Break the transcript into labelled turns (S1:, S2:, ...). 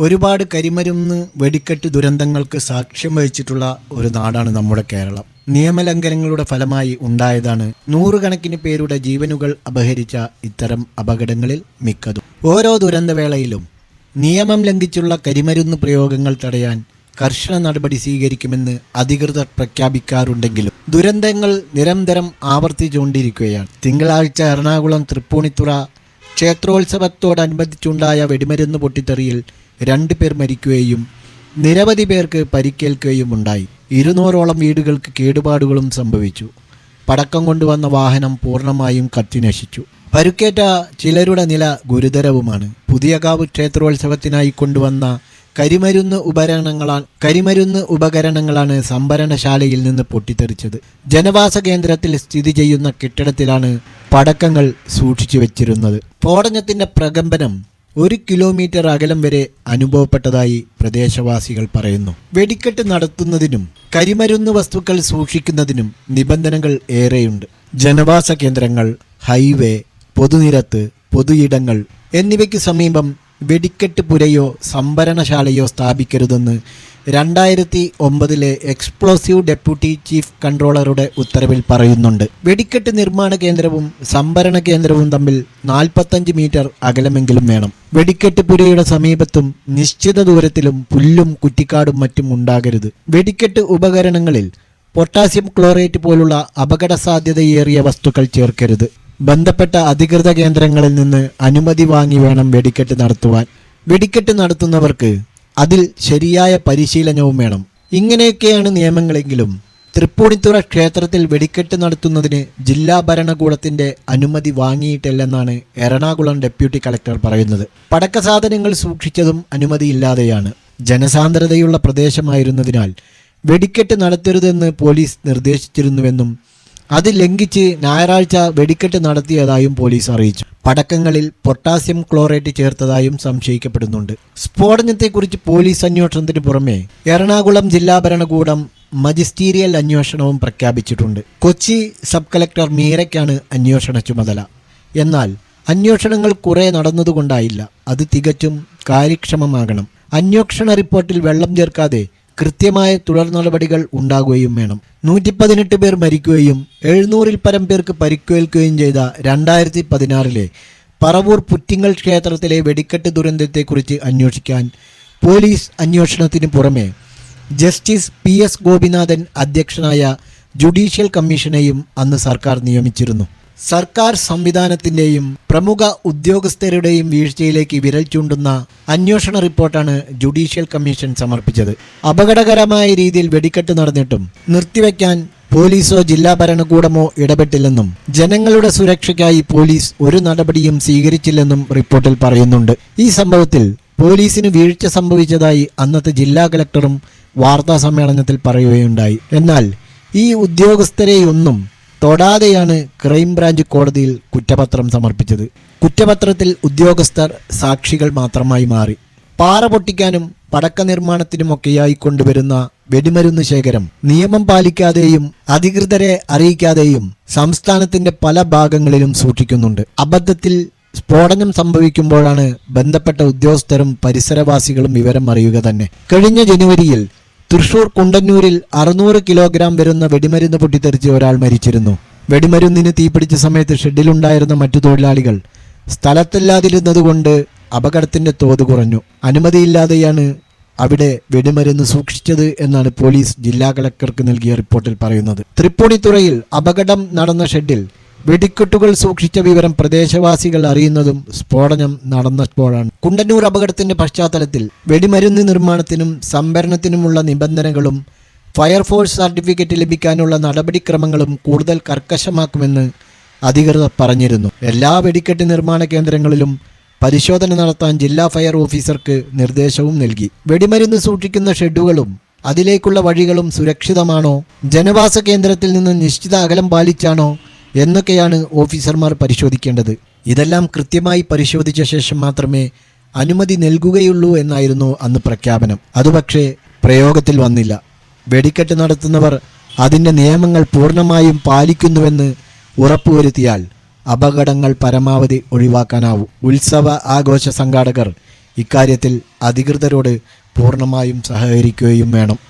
S1: ഒരുപാട് കരിമരുന്ന് വെടിക്കെട്ട് ദുരന്തങ്ങൾക്ക് സാക്ഷ്യം വഹിച്ചിട്ടുള്ള ഒരു നാടാണ് നമ്മുടെ കേരളം. നിയമലംഘനങ്ങളുടെ ഫലമായി ഉണ്ടായതാണ് നൂറുകണക്കിന് പേരുടെ ജീവനുകൾ അപഹരിച്ച ഇത്തരം അപകടങ്ങളിൽ മിക്കതും. ഓരോ ദുരന്തവേളയിലും നിയമം ലംഘിച്ചുള്ള കരിമരുന്ന് പ്രയോഗങ്ങൾ തടയാൻ കർശന നടപടി സ്വീകരിക്കുമെന്ന് അധികൃതർ പ്രഖ്യാപിക്കാറുണ്ടെങ്കിലും ദുരന്തങ്ങൾ നിരന്തരം ആവർത്തിച്ചുകൊണ്ടിരിക്കുകയാണ്. തിങ്കളാഴ്ച എറണാകുളം തൃപ്പൂണിത്തുറ ക്ഷേത്രോത്സവത്തോടനുബന്ധിച്ചുണ്ടായ വെടിമരുന്ന് പൊട്ടിത്തെറിയിൽ രണ്ടു പേർ മരിക്കുകയും നിരവധി പേർക്ക് പരിക്കേൽക്കുകയും ഉണ്ടായി. ഇരുന്നൂറോളം വീടുകൾക്ക് കേടുപാടുകളും സംഭവിച്ചു. പടക്കം കൊണ്ടുവന്ന വാഹനം പൂർണമായും കത്തിനശിച്ചു. പരുക്കേറ്റ ചിലരുടെ നില ഗുരുതരവുമാണ്. പുതിയകാവ് ക്ഷേത്രോത്സവത്തിനായി കൊണ്ടുവന്ന കരിമരുന്ന് ഉപകരണങ്ങളാണ് കരിമരുന്ന് ഉപകരണങ്ങളാണ് സംഭരണശാലയിൽ നിന്ന് പൊട്ടിത്തെറിച്ചത്. ജനവാസ കേന്ദ്രത്തിൽ സ്ഥിതി ചെയ്യുന്ന കെട്ടിടത്തിലാണ് പടക്കങ്ങൾ സൂക്ഷിച്ചു വെച്ചിരുന്നത്. സ്ഫോടനത്തിന്റെ പ്രകമ്പനം ഒരു കിലോമീറ്റർ അകലം വരെ അനുഭവപ്പെട്ടതായി പ്രദേശവാസികൾ പറയുന്നു. വെടിക്കെട്ട് നടത്തുന്നതിനും കരിമരുന്ന് വസ്തുക്കൾ സൂക്ഷിക്കുന്നതിനും നിബന്ധനകൾ ഏറെയുണ്ട്. ജനവാസ കേന്ദ്രങ്ങൾ ഹൈവേ പൊതുനിരത്ത് പൊതുയിടങ്ങൾ എന്നിവയ്ക്ക് സമീപം വെടിക്കെട്ട് പുരയോ സംഭരണശാലയോ സ്ഥാപിക്കരുതെന്ന് രണ്ടായിരത്തി ഒമ്പതിലെ എക്സ്പ്ലോസീവ് ഡെപ്യൂട്ടി ചീഫ് കൺട്രോളറുടെ ഉത്തരവിൽ പറയുന്നുണ്ട്. വെടിക്കെട്ട് നിർമ്മാണ കേന്ദ്രവും സംഭരണ കേന്ദ്രവും തമ്മിൽ നാൽപ്പത്തഞ്ച് മീറ്റർ അകലമെങ്കിലും വേണം. വെടിക്കെട്ട് പുരയുടെ സമീപത്തും നിശ്ചിത ദൂരത്തിലും പുല്ലും കുറ്റിക്കാടും മറ്റും ഉണ്ടാകരുത്. വെടിക്കെട്ട് ഉപകരണങ്ങളിൽ പൊട്ടാസ്യം ക്ലോറേറ്റ് പോലുള്ള അപകട സാധ്യതയേറിയ വസ്തുക്കൾ ചേർക്കരുത്. ബന്ധപ്പെട്ട അധികൃത കേന്ദ്രങ്ങളിൽ നിന്ന് അനുമതി വാങ്ങി വേണം വെടിക്കെട്ട് നടത്തുവാൻ. വെടിക്കെട്ട് നടത്തുന്നവർക്ക് അതിൽ ശരിയായ പരിശീലനവും വേണം. ഇങ്ങനെയൊക്കെയാണ് നിയമങ്ങളെങ്കിലും. തൃപ്പൂണിത്തുറ ക്ഷേത്രത്തിൽ വെടിക്കെട്ട് നടത്തുന്നതിന് ജില്ലാ ഭരണകൂടത്തിന്റെ അനുമതി വാങ്ങിയിട്ടില്ലെന്നാണ് എറണാകുളം ഡെപ്യൂട്ടി കളക്ടർ പറയുന്നത്. പടക്ക സാധനങ്ങൾ സൂക്ഷിച്ചതും അനുമതിയില്ലാതെയാണ്. ജനസാന്ദ്രതയുള്ള പ്രദേശമായിരുന്നതിനാൽ വെടിക്കെട്ട് നടത്തരുതെന്ന് പോലീസ് നിർദ്ദേശിച്ചിരുന്നുവെന്നും അത് ലംഘിച്ച് ഞായറാഴ്ച വെടിക്കെട്ട് നടത്തിയതായും പോലീസ് അറിയിച്ചു. പടക്കങ്ങളിൽ പൊട്ടാസ്യം ക്ലോറേറ്റ് ചേർത്തതായും സംശയിക്കപ്പെടുന്നുണ്ട്. സ്ഫോടനത്തെക്കുറിച്ച് പോലീസ് അന്വേഷണത്തിന് പുറമെ എറണാകുളം ജില്ലാ ഭരണകൂടം മജിസ്റ്റീരിയൽ അന്വേഷണവും പ്രഖ്യാപിച്ചിട്ടുണ്ട്. കൊച്ചി സബ് കളക്ടർ മീരയ്ക്കാണ് അന്വേഷണ ചുമതല. എന്നാൽ അന്വേഷണങ്ങൾ കുറെ നടന്നതുകൊണ്ടായില്ല. അത് തികച്ചും കാര്യക്ഷമമാകണം. അന്വേഷണ റിപ്പോർട്ടിൽ വെള്ളം ചേർക്കാതെ കൃത്യമായ തുടർ നടപടികൾ ഉണ്ടാകുകയും വേണം. നൂറ്റി പതിനെട്ട് പേർ മരിക്കുകയും എഴുന്നൂറിൽ പരം പേർക്ക് പരിക്കേൽക്കുകയും ചെയ്ത രണ്ടായിരത്തി പതിനാറിലെ പറവൂർ പുറ്റിങ്ങൽ ക്ഷേത്രത്തിലെ വെടിക്കെട്ട് ദുരന്തത്തെക്കുറിച്ച് അന്വേഷിക്കാൻ പോലീസ് അന്വേഷണത്തിന് പുറമെ ജസ്റ്റിസ് പി എസ് ഗോപിനാഥൻ അധ്യക്ഷനായ ജുഡീഷ്യൽ കമ്മീഷനെയും അന്ന് സർക്കാർ നിയമിച്ചിരുന്നു. സർക്കാർ സംവിധാനത്തിന്റെയും പ്രമുഖ ഉദ്യോഗസ്ഥരുടെയും വീഴ്ചയിലേക്ക് വിരൽ ചൂണ്ടുന്ന അന്വേഷണ റിപ്പോർട്ടാണ് ജുഡീഷ്യൽ കമ്മീഷൻ സമർപ്പിച്ചത്. അപകടകരമായ രീതിയിൽ വെടിക്കെട്ട് നടന്നിട്ടും നിർത്തിവെക്കാൻ പോലീസോ ജില്ലാ ഭരണകൂടമോ ഇടപെട്ടില്ലെന്നും ജനങ്ങളുടെ സുരക്ഷയ്ക്കായി പോലീസ് ഒരു നടപടിയും സ്വീകരിച്ചില്ലെന്നും റിപ്പോർട്ടിൽ പറയുന്നുണ്ട്. ഈ സംഭവത്തിൽ പോലീസിന് വീഴ്ച സംഭവിച്ചതായി അന്നത്തെ ജില്ലാ കളക്ടറും വാർത്താ സമ്മേളനത്തിൽ പറയുകയുണ്ടായി. എന്നാൽ ഈ ഉദ്യോഗസ്ഥരെയൊന്നും തൊടാതെയാണ് ക്രൈംബ്രാഞ്ച് കോടതിയിൽ കുറ്റപത്രം സമർപ്പിച്ചത്. കുറ്റപത്രത്തിൽ ഉദ്യോഗസ്ഥർ സാക്ഷികൾ മാത്രമായി മാറി. പാറ പൊട്ടിക്കാനും പടക്ക നിർമ്മാണത്തിനുമൊക്കെയായി കൊണ്ടുവരുന്ന വെടിമരുന്ന് ശേഖരം നിയമം പാലിക്കാതെയും അധികൃതരെ അറിയിക്കാതെയും സംസ്ഥാനത്തിന്റെ പല ഭാഗങ്ങളിലും സൂക്ഷിക്കുന്നുണ്ട്. അബദ്ധത്തിൽ സ്ഫോടനം സംഭവിക്കുമ്പോഴാണ് ബന്ധപ്പെട്ട ഉദ്യോഗസ്ഥരും പരിസരവാസികളും വിവരം അറിയുക തന്നെ. കഴിഞ്ഞ ജനുവരിയിൽ തൃശൂർ കുണ്ടന്നൂരിൽ അറുന്നൂറ് കിലോഗ്രാം വരുന്ന വെടിമരുന്ന് പൊട്ടിത്തെറിച്ച് ഒരാൾ മരിച്ചിരുന്നു. വെടിമരുന്നിന് തീപിടിച്ച സമയത്ത് ഷെഡിലുണ്ടായിരുന്ന മറ്റു തൊഴിലാളികൾ സ്ഥലത്തില്ലാതിരുന്നതുകൊണ്ട് അപകടത്തിന്റെ തോത് കുറഞ്ഞു. അനുമതിയില്ലാതെയാണ് അവിടെ വെടിമരുന്ന് സൂക്ഷിച്ചത് എന്നാണ് പോലീസ് ജില്ലാ കളക്ടർക്ക് നൽകിയ റിപ്പോർട്ടിൽ പറയുന്നത്. തൃപ്പൂണിത്തുറയിൽ അപകടം നടന്ന ഷെഡിൽ വെടിക്കെട്ടുകൾ സൂക്ഷിച്ച വിവരം പ്രദേശവാസികൾ അറിയുന്നതും സ്ഫോടനം നടന്നപ്പോഴാണ്. കുണ്ടന്നൂർ അപകടത്തിന്റെ പശ്ചാത്തലത്തിൽ വെടിമരുന്ന് നിർമ്മാണത്തിനും സംഭരണത്തിനുമുള്ള നിബന്ധനകളും ഫയർഫോഴ്സ് സർട്ടിഫിക്കറ്റ് ലഭിക്കാനുള്ള നടപടിക്രമങ്ങളും കൂടുതൽ കർക്കശമാക്കുമെന്ന് അധികൃതർ പറഞ്ഞിരുന്നു. എല്ലാ വെടിക്കെട്ട് നിർമ്മാണ കേന്ദ്രങ്ങളിലും പരിശോധന നടത്താൻ ജില്ലാ ഫയർ ഓഫീസർക്ക് നിർദ്ദേശവും നൽകി. വെടിമരുന്ന് സൂക്ഷിക്കുന്ന ഷെഡുകളും അതിലേക്കുള്ള വഴികളും സുരക്ഷിതമാണോ? ജനവാസ കേന്ദ്രത്തിൽ നിന്ന് നിശ്ചിത അകലം പാലിച്ചാണോ എന്നൊക്കെയാണ് ഓഫീസർമാർ പരിശോധിക്കേണ്ടത്. ഇതെല്ലാം കൃത്യമായി പരിശോധിച്ച ശേഷം മാത്രമേ അനുമതി നൽകുകയുള്ളൂ എന്നായിരുന്നു അന്ന് പ്രഖ്യാപനം. അതുപക്ഷേ പ്രയോഗത്തിൽ വന്നില്ല. വെടിക്കെട്ട് നടത്തുന്നവർ അതിന്റെ നിയമങ്ങൾ പൂർണമായും പാലിക്കുന്നുവെന്ന് ഉറപ്പുവരുത്തിയാൽ അപകടങ്ങൾ പരമാവധി ഒഴിവാക്കാനാവും. ഉത്സവ ആഘോഷ സംഘാടകർ ഇക്കാര്യത്തിൽ അധികൃതരോട് പൂർണമായും സഹകരിക്കുകയും വേണം.